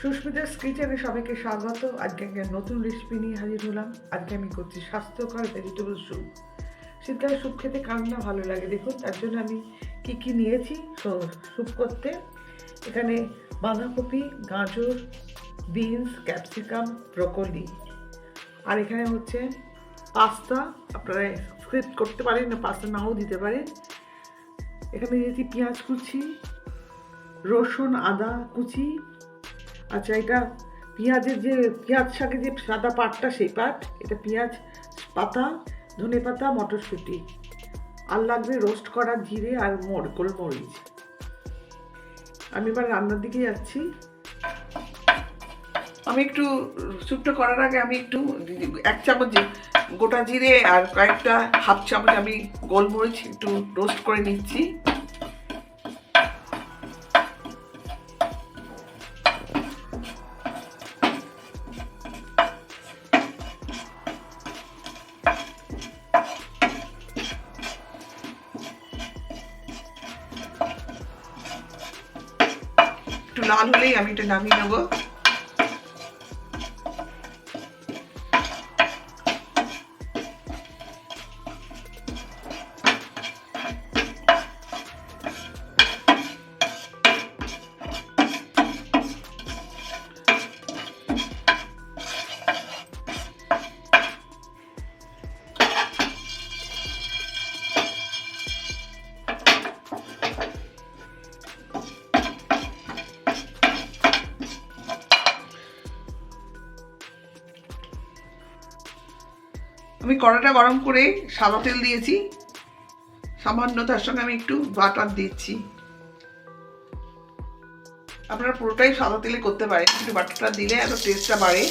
সুস্মিতার কিচেনে সবাইকে স্বাগত। আজকে একটা নতুন রেসিপি নিয়ে হাজির হলাম। আজকে আমি করছি স্বাস্থ্যকর ভেজিটেবল স্যুপ শীতকালে স্যুপ খেতে কার না ভালো লাগে দেখুন, তার জন্য আমি কি কি নিয়েছি স্যুপ করতে। এখানে বাঁধাকপি, গাজর বিনস ক্যাপসিকাম ব্রকলি আর এখানে হচ্ছে পাস্তা আপনারা স্ক্রিপ্ট করতে পারেন না পাস্তা নাও দিতে পারেন। এখানে দিয়েছি পেঁয়াজ কুচি, রসুন আদা কুচি আচ্ছা এটা পেঁয়াজের যে, পেঁয়াজ শাকে যে সাদা পাটটা, সেই পাট, এটা পেঁয়াজ, পাতা, ধনে পাতা, মটরশুঁটি। আর লাগবে রোস্ট করা জিরে আর মোড় গোলমরিচ। আমি এবার রান্নার দিকে যাচ্ছি। আমি একটু স্যুপটা করার আগে আমি একটু এক চামচ গোটা জিরে আর কয়েকটা হাফ চামচ আমি গোলমরিচ একটু রোস্ট করে নিচ্ছি। লাল হলেই আমি এটা নামিয়ে নেব। আমি কড়াটা গরম করে সাদা তেল দিয়েছি। সামান্য তার সঙ্গে আমি একটু বাটার দিচ্ছি। আপনারা পুরোটাই সাদা তেলে করতে পারেন একটু বাটারটা দিলে এত টেস্টটা বাড়ে।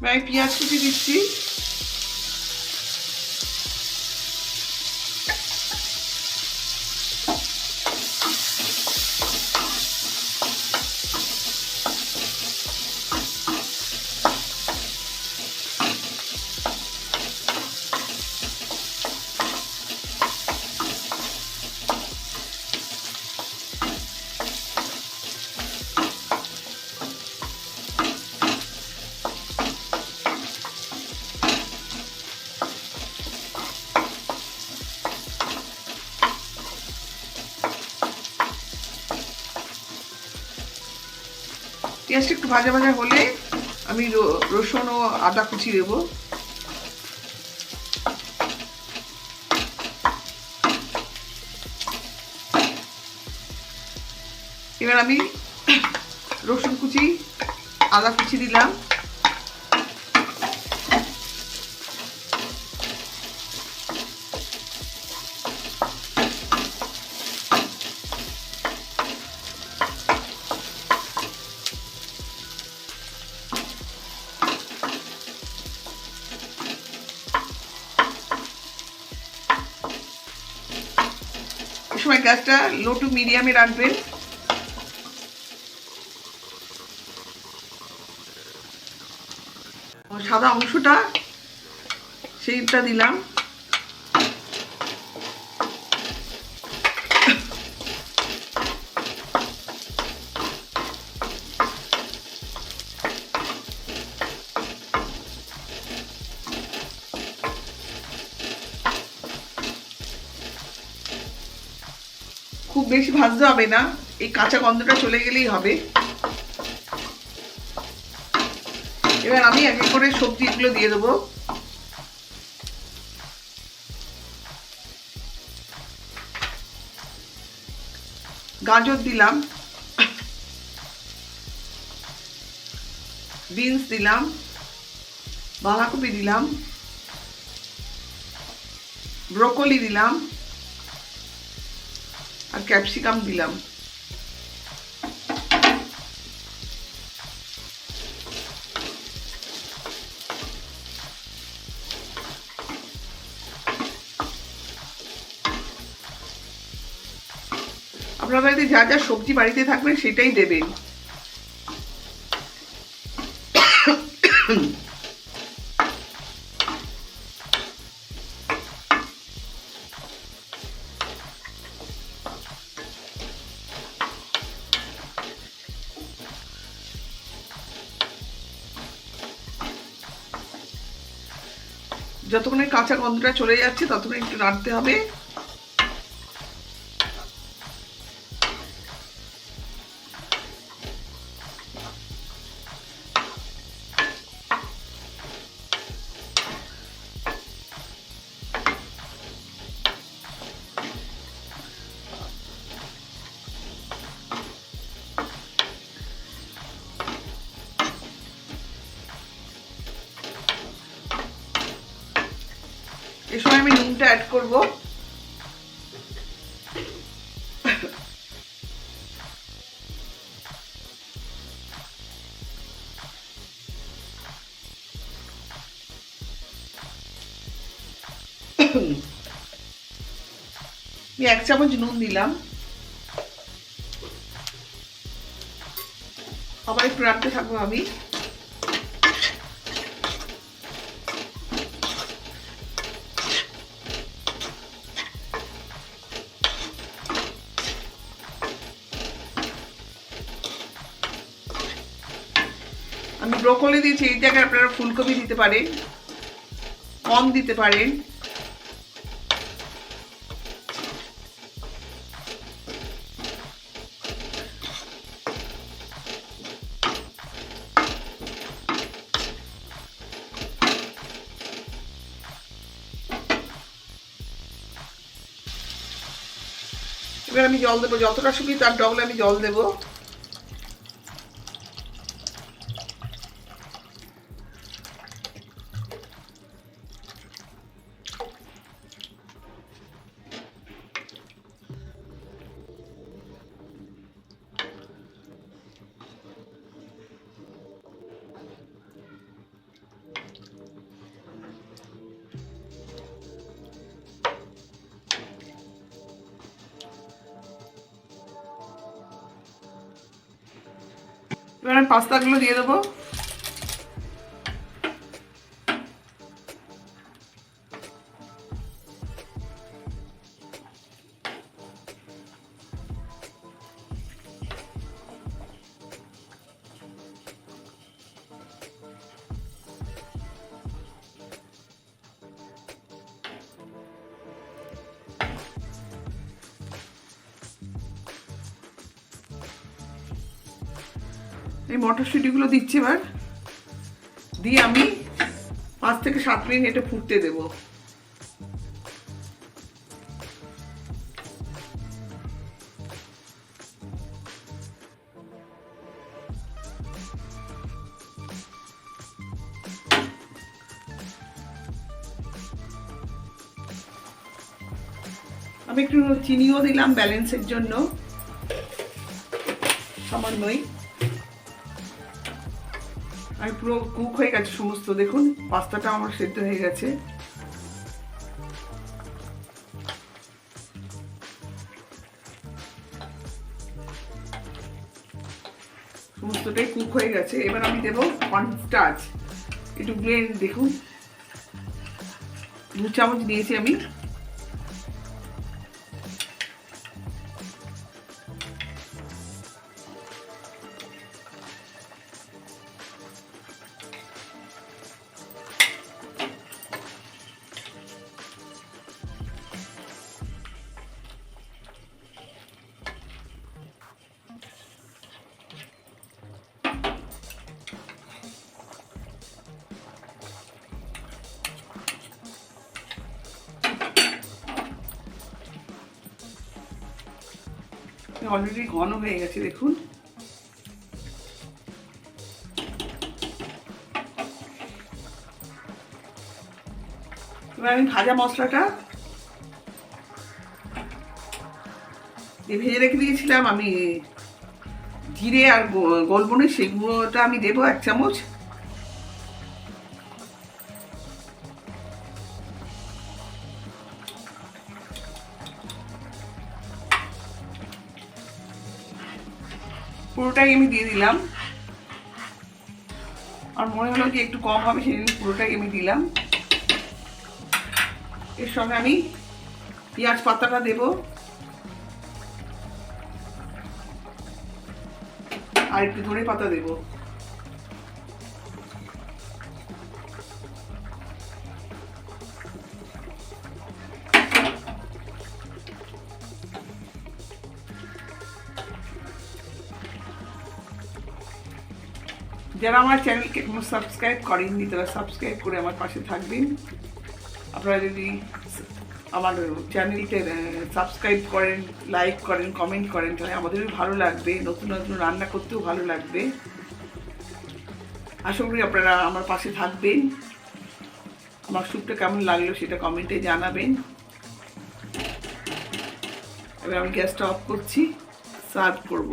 আমি পেঁয়াজ কুচি দিচ্ছি পেঁয়াজটা একটু ভাজা ভাজা হলে আমি রসুন ও আদা কুচি দেবো। এবার আমি রসুন কুচি, আদা কুচি দিলাম। গ্যাসটা লো টু মিডিয়ামে রাখবেন। সাদা অংশটা সেইটা দিলাম। খুব বেশি ভাজতে হবে না। এই কাঁচা গন্ধটা চলে গেলেই হবে। এবার আমি এক এক করে সবজিগুলো দিয়ে দেবো। গাজর দিলাম। বিনস দিলাম। বাঁধাকপি দিলাম। ব্রোকলি দিলাম। আর ক্যাপসিকাম দিলাম। আপনার বাড়িতে যা যা সবজি বাড়িতে থাকবে সেটাই দেবেন। যতক্ষণে কাঁচা গন্ধটা চলে যাচ্ছে ততক্ষণ একটু নাড়তে হবে। অ্যাড করব। এক চামচ নুন দিলাম। আবার একটু রাখতে থাকব আমি। ব্রোকলি দিয়েছি, এই জায়গায় আপনারা ফুলকপি দিতে পারেন, কম দিতে পারেন। এবার আমি জল দেবো, যতটা সুবিধা তার ডবল আমি জল দেবো। এবার আমি পাস্তাগুলো দিয়ে দেবো। এই মটরশুঁটিগুলো দিচ্ছি এবার। দিয়ে আমি পাঁচ থেকে সাত মিনিট এটা ফুটতে দেবো। আমি একটু চিনিও দিলাম ব্যালেন্সের জন্য। সামান্যই। আর পুরো কুক হয়ে গেছে সমস্ত, দেখুন, পাস্তাটা আমার সেদ্ধ হয়ে গেছে। সমস্তটাই কুক হয়ে গেছে। এবার আমি দেবো কর্নস্টার্চ একটু ব্লেন্ড দেখুন। দু চামচ দিয়েছি আমি। অলরেডি ঘন হয়ে গেছে, দেখুন। এবার আমি ভাজা মশলাটা ভেজে রেখে দিয়েছিলাম আমি, জিরে আর গোলমরিচ, সেগুলোটা আমি দেবো এক চামচ। পুরোটাই আমি দিয়ে দিলাম। আর মনে হলো যে একটু কম হবে সেদিন পুরোটাই আমি দিলাম। এর সঙ্গে আমি পেঁয়াজ পাতাটা দেব। আর একটু ধনে পাতা দেব। যারা আমার চ্যানেলকে এখনও সাবস্ক্রাইব করেননি, তারা সাবস্ক্রাইব করে আমার পাশে থাকবেন। আপনারা যদি আমার চ্যানেলকে সাবস্ক্রাইব করেন লাইক করেন কমেন্ট করেন, তাহলে আমাদেরও ভালো লাগবে। নতুন নতুন রান্না করতেও ভালো লাগবে। আশা করি আপনারা আমার পাশে থাকবেন। আমার স্যুপটা কেমন লাগল সেটা কমেন্টে জানাবেন। এবার আমি গ্যাসটা অফ করছি। সার্ভ করব।